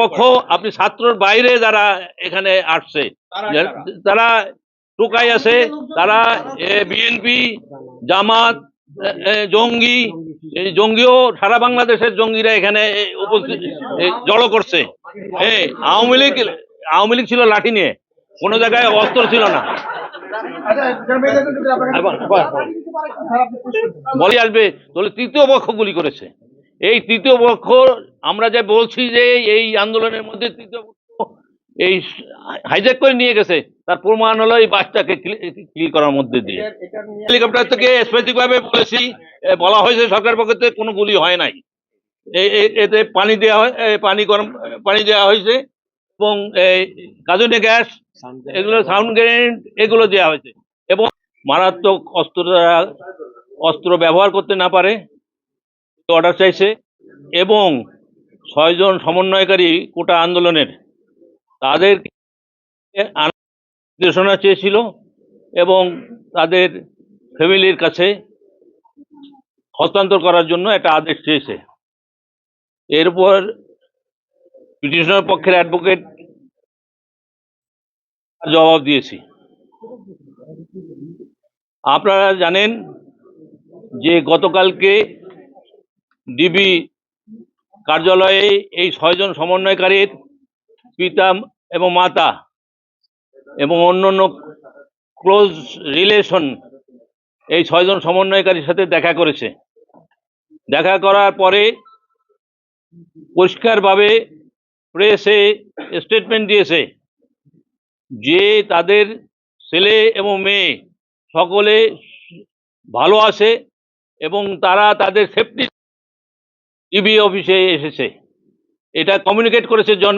পক্ষ আপনি ছাত্রর বাইরে যারা এখানে আসছে তারা টোকাই আছে তারা বিএনপি জামাত জঙ্গি এই জঙ্গিও সারা বাংলাদেশের জঙ্গিরা এখানে উপস্থিত জড়ো করছে। হ্যাঁ আওয়ামী লীগ আওয়ামী লীগ ছিল লাঠি নিয়ে কোনো জায়গায় অস্ত্র ছিল না। বলি আসবে তাহলে তৃতীয় পক্ষ গুলি করেছে। এই তৃতীয় পক্ষ আমরা যে বলছি যে এই আন্দোলনের মধ্যে তৃতীয় পক্ষ এই হাইজ্যাক করে নিয়ে গেছে তার প্রমাণ হলো এই বাসটাকে কিল করার মধ্যে দিয়ে। হেলিকপ্টার থেকে স্পেসিফিক ভাবে বলেছি বলা হয়েছে সরকার পক্ষ থেকে কোনো গুলি হয় নাই। এতে পানি দেওয়া হয় পানি গরম পানি দেওয়া হয়েছে এবং এই কাজনে গ্যাস এগুলো সাউন্ড গ্রেনেড এগুলো দেওয়া হয়েছে। এবং মারাত্মক অস্ত্র অস্ত্র ব্যবহার করতে না পারে। অর্ডার চাইছে এবং ছয়জন সমন্বয়কারী কোটা আন্দোলনের তাদের নির্দেশনা চেয়েছিল এবং তাদের ফ্যামিলির কাছে হস্তান্তর করার জন্য একটা আদেশ চেয়েছে। এরপর পিটিশনের পক্ষের অ্যাডভোকেট জবাব দিয়েছি। আপনারা জানেন যে গতকালকে ডিবি কার্যালয়ে এই ছয়জন সমন্বয়কারীর পিতা এবং মাতা এবং অন্যান্য ক্লোজ রিলেশন এই ছয়জন সমন্বয়কারীর সাথে দেখা করেছে। দেখা করার পরে পরিষ্কারভাবে প্রেসে স্টেটমেন্ট দিয়েছে যে তাদের ছেলে এবং মেয়ে সকলে ভালো আছে এবং তারা তাদের সেফটি টিভি অফিসে এসেছে। এটা কমিউনিকেট করেছে জন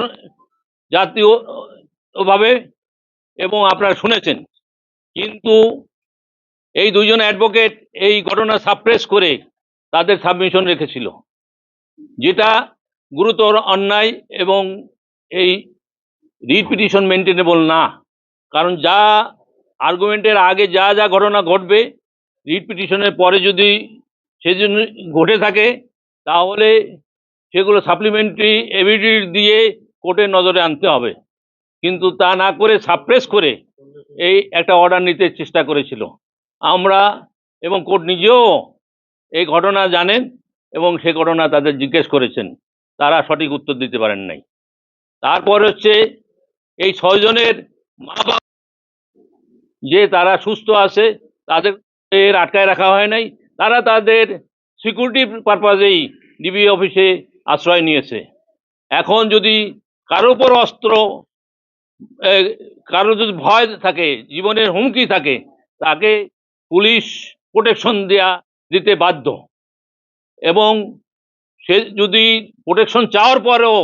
জাতীয়ভাবে এবং আপনারা শুনেছেন। কিন্তু এই দুজন অ্যাডভোকেট এই ঘটনা সাপ্রেস করে তাদের সাবমিশন রেখেছিল। যেটা গুরুতর অন্যায় এবং এই রিপিটিশন মেনটেনেবল না। কারণ যা আর্গুমেন্টের আগে যা যা ঘটনা ঘটবে রিপিটিশনের পরে যদি সেজন্য ঘটে থাকে তাহলে সেগুলো সাপ্লিমেন্টারি এভিডেন্স দিয়ে কোর্টের নজরে আনতে হবে। কিন্তু তা না করে সাপ্রেস করে এই একটা অর্ডার নিতে চেষ্টা করেছিল। আমরা এবং কোর্ট নিজেও এই ঘটনা জানেন এবং সে ঘটনা তাদের জিজ্ঞেস করেছেন। তারা সঠিক উত্তর দিতে পারেন নাই। তারপর হচ্ছে এই ছয়জনের মা বাবা যে তারা সুস্থ আছে, তাদের আটকায় রাখা হয় নাই। তারা তাদের সিকিউরিটি পারপাজেই ডিবি অফিসে আশ্রয় নিয়েছে। এখন যদি কারও উপর অস্ত্র কারও যদি ভয় থাকে, জীবনের হুমকি থাকে, তাকে পুলিশ প্রোটেকশন দেয়া দিতে বাধ্য। এবং সে যদি প্রোটেকশন চাওয়ার পরেও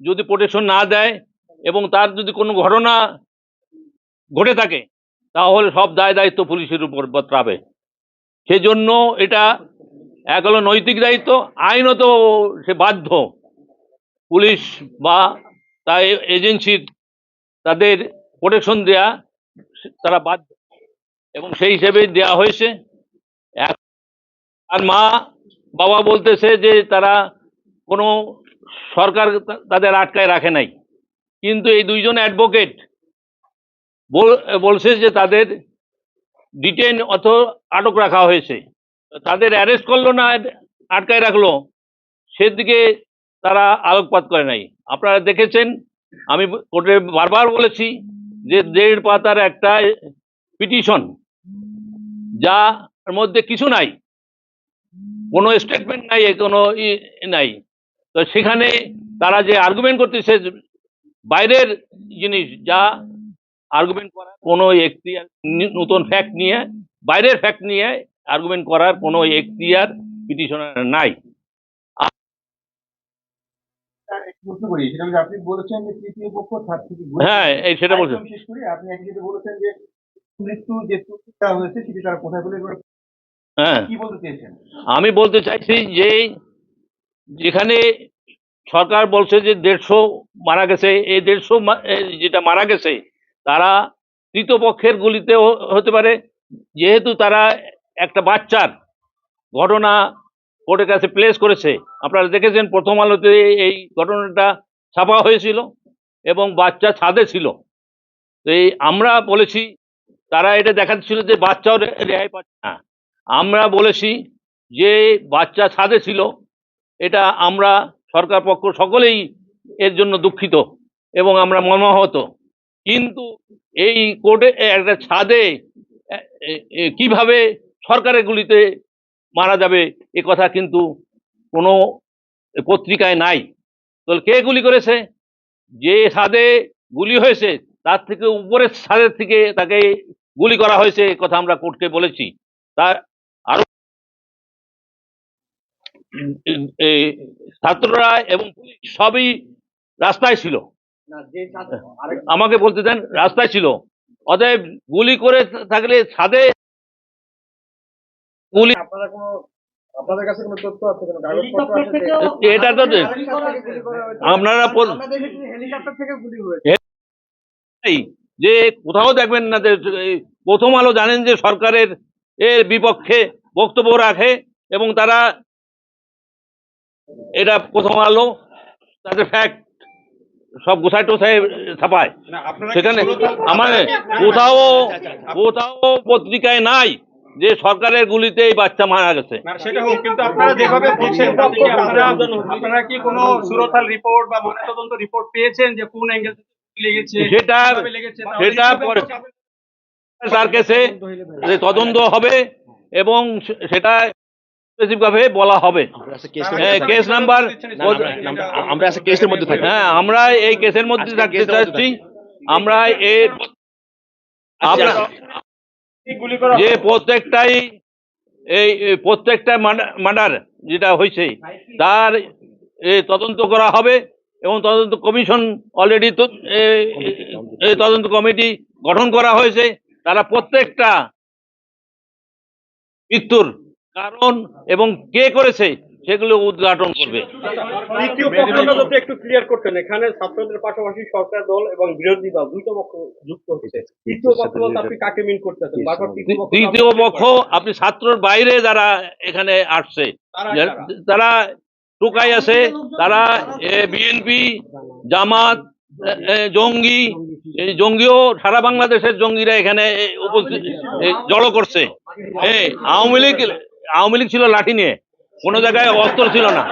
যদি প্রোটেকশন না দেয় এবং তার যদি কোনো ঘটনা ঘটে থাকে, তাহলে সব দায় দায়িত্ব পুলিশের উপর বর্তাবে। সেজন্য এটা এক হলো নৈতিক দায়িত্ব আইনত সে বাধ্য। পুলিশ বা তাই এজেন্সির তাদের প্রোটেকশন দেয়া তারা বাধ্য। এবং সেই হিসেবে দেয়া হয়েছে। আর মা, বাবা বলতেছে যে তারা কোনো সরকার তাদের আটকায় রাখে নাই। কিন্তু এই দুইজন অ্যাডভোকেট বলছে যে তাদের ডিটেন অথ আটক রাখা হয়েছে। তাদের অ্যারেস্ট করল না, আটকায় রাখল। সেদিকে তারা আলোকপাত করে নাই। আপনারা দেখেছেন, আমি কোর্টে বারবার বলেছি যে দেড় পাতার একটা পিটিশন যার মধ্যে কিছু নাই, কোনো স্টেটমেন্ট নাই, কোনো ই নাই। তো সেখানে তারা যে আর্গুমেন্ট করতেছে, বাইরের জিনিস, যা আর্গুমেন্ট করা কোনো একটি নতুন ফ্যাক্ট নিয়ে, বাইরের ফ্যাক্ট নিয়ে আর্গুমেন্ট করার কোনো এখতিয়ার পিটিশনার নাই। আপনি বলেছেন যে তৃতীয় পক্ষ হ্যাঁ এই সেটা শেষ করি আপনি বলেছেন যে মৃত্যু যে চুক্তিটা হয়েছে সেটি তারা কোথায় বলে হ্যাঁ। কি বলতে চেয়েছেন? আমি বলতে চাইছি যে যেখানে সরকার বলছে যে দেড়শো মারা গেছে এই দেড়শো যেটা মারা গেছে তারা তৃতীয় পক্ষের গুলিতে হতে পারে। যেহেতু তারা একটা বাচ্চার ঘটনা কোর্টের কাছে প্লেস করেছে। আপনারা দেখেছেন প্রথম আলোতে এই ঘটনাটা ছাপা হয়েছিল এবং বাচ্চা ছাদে ছিল। তো এই আমরা বলেছি, তারা এটা দেখাচ্ছিল যে বাচ্চাও রেহাই পাচ্ছে। না আমরা বলেছি যে বাচ্চা ছাদে ছিল, এটা আমরা সরকার পক্ষ সকলেই এর জন্য দুঃখিত এবং আমরা মর্মাহত। কিন্তু এই কোর্টে একটা ছাদে কীভাবে সরকারের গুলিতে মারা যাবে এ কথা কিন্তু কোনো পত্রিকায় নাই। তো কে গুলি করেছে? যে ছাদে গুলি হয়েছে তার থেকে উপরের ছাদের থেকে তাকে গুলি করা হয়েছে এ কথা আমরা কোর্টকে বলেছি। তার আরও ছাত্ররা এবং পুলিশ সবই রাস্তায় ছিল। আমাকে বলতে দেন রাস্তায় ছিল। অতএব গুলি করে থাকলে ছাদে গুলি আপনারা কোনো আপনাদের কাছে কোনো তথ্য আছে কোনো কাগজপত্র আছে যে- এটা তো। আপনারা হেলিকপ্টার থেকে গুলি হয়েছে? কোথাও দেখবেন না যে প্রথম আলো জানেন যে সরকারের এর বিপক্ষে বক্তব্য রাখে এবং তারা এটা প্রথম আলো তাদের ফ্যাক্ট সব গোছায় টোছায় ছাপায়। সেখানে আমার কোথাও কোথাও পত্রিকায় নাই। যে সরকারের গুলিতে এই বাচ্চা মারা গেছে। সেটা হোক কিন্তু আপনারা যেভাবে বলছেন আপনারা আপনারা কি কোনো সুরতাল রিপোর্ট বা ময়নাতদন্ত রিপোর্ট পেয়েছেন যে কোন অ্যাঙ্গেল লেগেছে সেটা কীভাবে লেগেছে? সেটা পরে তার কাছে যে তদন্ত হবে এবং সেটা specific ভাবে বলা হবে। হ্যাঁ, কেস নাম্বার আমরা কেসের মধ্যে থাকি। হ্যাঁ আমরা এই কেসের মধ্যে থাকতে চাচ্ছি আমরা এর করা যে প্রত্যেকটাই এই প্রত্যেকটা মার্ডার যেটা হয়েছে তার তদন্ত করা হবে এবং তদন্ত কমিশন অলরেডি তদন্ত কমিটি গঠন করা হয়েছে। তারা প্রত্যেকটা মৃত্যুর কারণ এবং কে করেছে সেগুলো উদ্ঘাটন করবে। তৃতীয় পক্ষটা যদি একটু ক্লিয়ার করতেন এখানে ছাত্রদের পাশাপাশি সরকার দল এবং বিরোধী দল দুইটা পক্ষ যুক্ত হচ্ছে। তৃতীয় পক্ষ বলতে আপনি কাকে মিন করতেছেন? তৃতীয় পক্ষ আপনি ছাত্রর বাইরে যারা এখানে আসছে তারা? টোকাই আছে তারা বিএনপি জামাত জঙ্গি এই জঙ্গিও সারা বাংলাদেশের জঙ্গিরা এখানে উপস্থিত জড়ো করছে। হ্যাঁ আওয়ামী লীগ আওয়ামী লীগ ছিল লাঠি নিয়ে। কোনো জায়গায় অস্ত্র ছিল না।